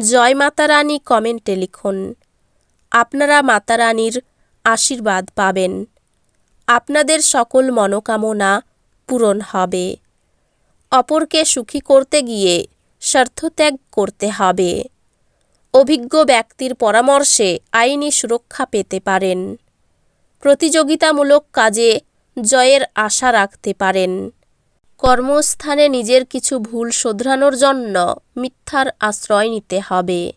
জয় মাতা রানী কমেন্টে লিখুন, আপনারা মাতা রানীর আশীর্বাদ পাবেন। আপনাদের সকল মনোকামনা পূরণ হবে। অপরকে সুখী করতে গিয়ে স্বার্থত্যাগ করতে হবে। অভিজ্ঞ ব্যক্তির পরামর্শে আইনি সুরক্ষা পেতে পারেন। প্রতিযোগিতামূলক কাজে জয়ের আশা রাখতে পারেন। কর্মস্থানে নিজের কিছু ভুল শোধরানোর জন্য মিথ্যার আশ্রয় নিতে হবে।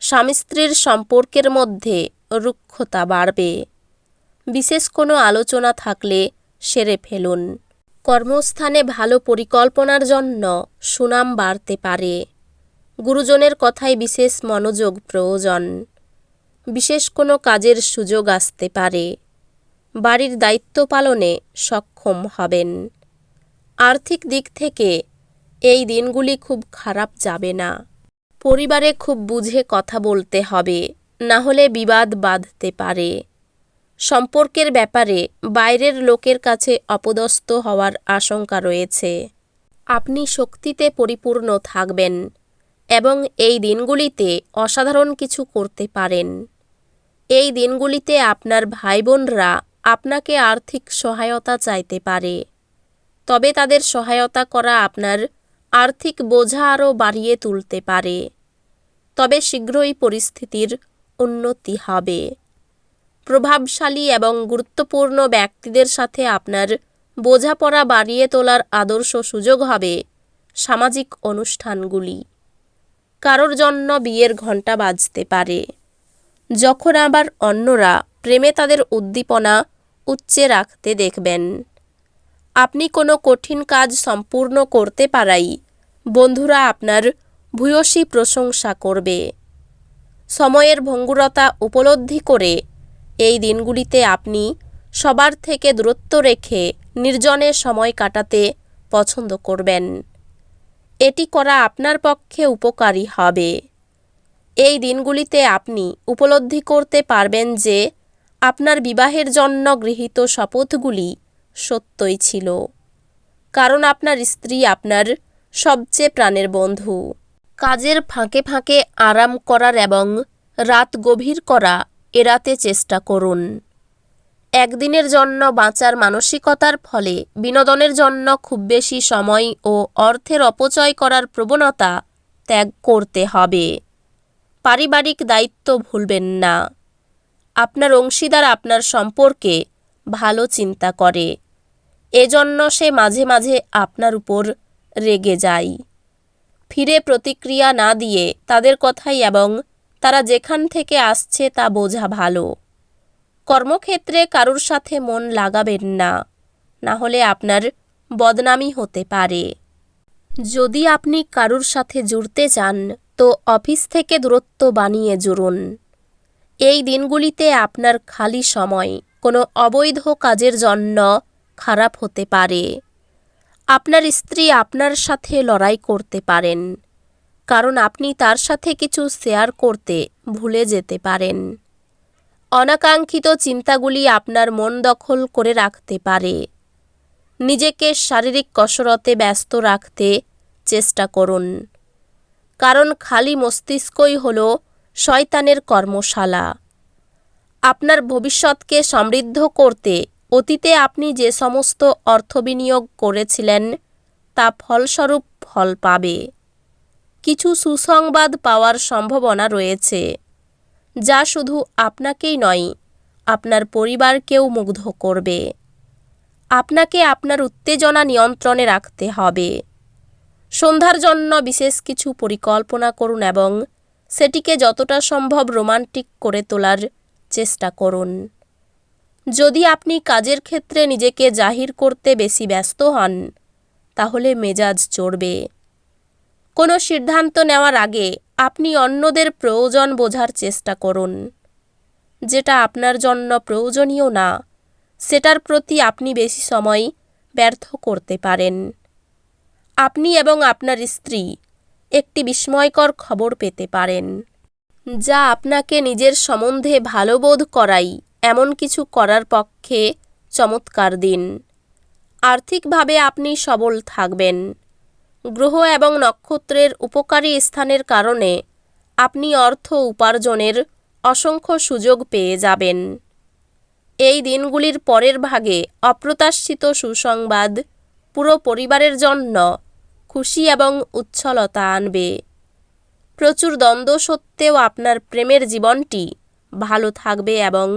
স্বামী স্ত্রীর সম্পর্কের মধ্যে রুক্ষতা বাড়বে। বিশেষ কোনো আলোচনা থাকলে সেরে ফেলুন। কর্মস্থানে ভালো পরিকল্পনার জন্য সুনাম বাড়তে পারে। গুরুজনের কথায় বিশেষ মনোযোগ প্রয়োজন। বিশেষ কোনো কাজের সুযোগ আসতে পারে। বাড়ির দায়িত্ব পালনে সক্ষম হবেন। আর্থিক দিক থেকে এই দিনগুলি খুব খারাপ যাবে না। পরিবারে খুব বুঝে কথা বলতে হবে, না হলে বিবাদ বাঁধতে পারে। সম্পর্কের ব্যাপারে বাইরের লোকের কাছে অপদস্থ হওয়ার আশঙ্কা রয়েছে। আপনি শক্তিতে পরিপূর্ণ থাকবেন এবং এই দিনগুলিতে অসাধারণ কিছু করতে পারেন। এই দিনগুলিতে আপনার ভাই বোনরা আপনাকে আর্থিক সহায়তা চাইতে পারে। তবে তাদের সহায়তা করা আপনার আর্থিক বোঝা আরও বাড়িয়ে তুলতে পারে। তবে শীঘ্রই পরিস্থিতির উন্নতি হবে। প্রভাবশালী এবং গুরুত্বপূর্ণ ব্যক্তিদের সাথে আপনার বোঝাপড়া বাড়িয়ে তোলার আদর্শ সুযোগ হবে সামাজিক অনুষ্ঠানগুলি। কারোর জন্য বিয়ের ঘণ্টা বাজতে পারে। যখন আবার অন্যরা প্রেমে তাদের উদ্দীপনা উচ্চে রাখতে দেখবেন। আপনি কোনো কঠিন কাজ সম্পূর্ণ করতে পারাই। বন্ধুরা, আপনার ভূয়সী প্রশংসা করবে। সময়ের ভঙ্গুরতা উপলব্ধি করে এই দিনগুলিতে আপনি সবার থেকে দূরত্ব রেখে নির্জনে সময় কাটাতে পছন্দ করবেন। এটি করা আপনার পক্ষে উপকারী হবে। এই দিনগুলিতে আপনি উপলব্ধি করতে পারবেন যে আপনার বিবাহের জন্য গৃহীত শপথগুলি সত্যই ছিল। কারণ আপনার স্ত্রী আপনার সবচেয়ে প্রাণের বন্ধু। কাজের ফাঁকে ফাঁকে আরাম করার এবং রাত গভীর করা এড়াতে চেষ্টা করুন। একদিনের জন্য বাঁচার মানসিকতার ফলে বিনোদনের জন্য খুব বেশি সময় ও অর্থের অপচয় করার প্রবণতা ত্যাগ করতে হবে। পারিবারিক দায়িত্ব ভুলবেন না। আপনার অংশীদার আপনার সম্পর্কে ভালো চিন্তা করে। এজন্য সে মাঝে মাঝে আপনার উপর রেগে যায়। ফিরে প্রতিক্রিয়া না দিয়ে তাদের কথাই এবং তারা যেখান থেকে আসছে তা বোঝা ভালো। কর্মক্ষেত্রে কারুর সাথে মন লাগাবেন না না হলে আপনার বদনামি হতে পারে। যদি আপনি কারুর সাথে জুড়তে চান, তো অফিস থেকে দূরত্ব বানিয়ে জুড়ুন। এই দিনগুলিতে আপনার খালি সময়, কোনো অবৈধ কাজের জন্য খারাপ হতে পারে। আপনার স্ত্রী আপনার সাথে লড়াই করতে পারেন, কারণ আপনি তার সাথে কিছু শেয়ার করতে ভুলে যেতে পারেন। অনাকাঙ্ক্ষিত চিন্তাগুলি আপনার মন দখল করে রাখতে পারে। নিজেকে শারীরিক কসরতে ব্যস্ত রাখতে চেষ্টা করুন। কারণ খালি মস্তিষ্কই হল শয়তানের কর্মশালা। আপনার ভবিষ্যৎকে সমৃদ্ধ করতে অতীতে আপনি যে সমস্ত অর্থ বিনিয়োগ করেছিলেন, তা ফলস্বরূপ ফল পাবে। কিছু সুসংবাদ পাওয়ার সম্ভাবনা রয়েছে, যা শুধু আপনাকেই নয়, আপনার পরিবারকেও মুগ্ধ করবে। আপনাকে আপনার উত্তেজনা নিয়ন্ত্রণে রাখতে হবে। সন্ধ্যার জন্য বিশেষ কিছু পরিকল্পনা করুন এবং সেটিকে যতটা সম্ভব রোমান্টিক করে তোলার চেষ্টা করুন। যদি আপনি কাজের ক্ষেত্রে নিজেকে জাহির করতে বেশি ব্যস্ত হন, তাহলে মেজাজ চড়বে। কোনো সিদ্ধান্ত নেওয়ার আগে আপনি অন্যদের প্রয়োজন বোঝার চেষ্টা করুন। যেটা আপনার জন্য প্রয়োজনীয় না, সেটার প্রতি আপনি বেশি সময় ব্যর্থ করতে পারেন। আপনি এবং আপনার স্ত্রী একটি বিস্ময়কর খবর পেতে পারেন, যা আপনাকে নিজের সম্বন্ধে ভালো বোধ করাই এমন কিছু করার পক্ষে চমৎকার দিন। আর্থিকভাবে আপনি সবল থাকবেন। গ্রহ এবং নক্ষত্রের উপকারী স্থানের কারণে আপনি অর্থ উপার্জনের অসংখ্য সুযোগ পেয়ে যাবেন। এই দিনগুলির পরের ভাগে অপ্রত্যাশিত সুসংবাদ পুরো পরিবারের জন্য খুশি এবং উচ্ছলতা আনবে। প্রচুর দ্বন্দ্ব সত্ত্বেও আপনার প্রেমের জীবনটি ভালো থাকবে এবং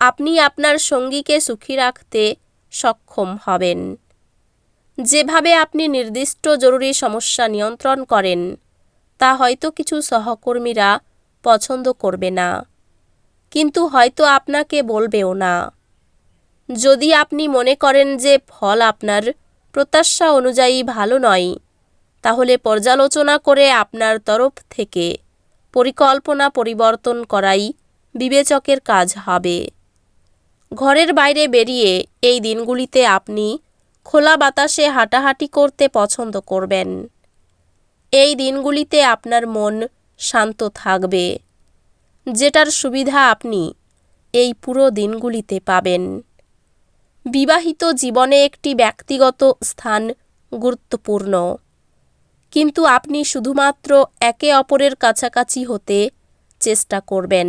আপনি আপনার সঙ্গীকে সুখী রাখতে সক্ষম হবেন। যেভাবে আপনি নির্দিষ্ট জরুরি সমস্যা নিয়ন্ত্রণ করেন, তা হয়তো কিছু সহকর্মীরা পছন্দ করবে না। কিন্তু হয়তো আপনাকে বলবেও না। যদি আপনি মনে করেন যে ফল আপনার প্রত্যাশা অনুযায়ী ভালো নয়, তাহলে পর্যালোচনা করে আপনার তরফ থেকে পরিকল্পনা পরিবর্তন করাই বিবেচকের কাজ হবে। ঘরের বাইরে বেরিয়ে এই দিনগুলিতে আপনি খোলা বাতাসে হাঁটাহাঁটি করতে পছন্দ করবেন। এই দিনগুলিতে আপনার মন শান্ত থাকবে। যেটার সুবিধা আপনি এই পুরো দিনগুলিতে পাবেন। বিবাহিত জীবনে একটি ব্যক্তিগত স্থান গুরুত্বপূর্ণ। কিন্তু আপনি শুধুমাত্র একে অপরের কাছাকাছি হতে চেষ্টা করবেন।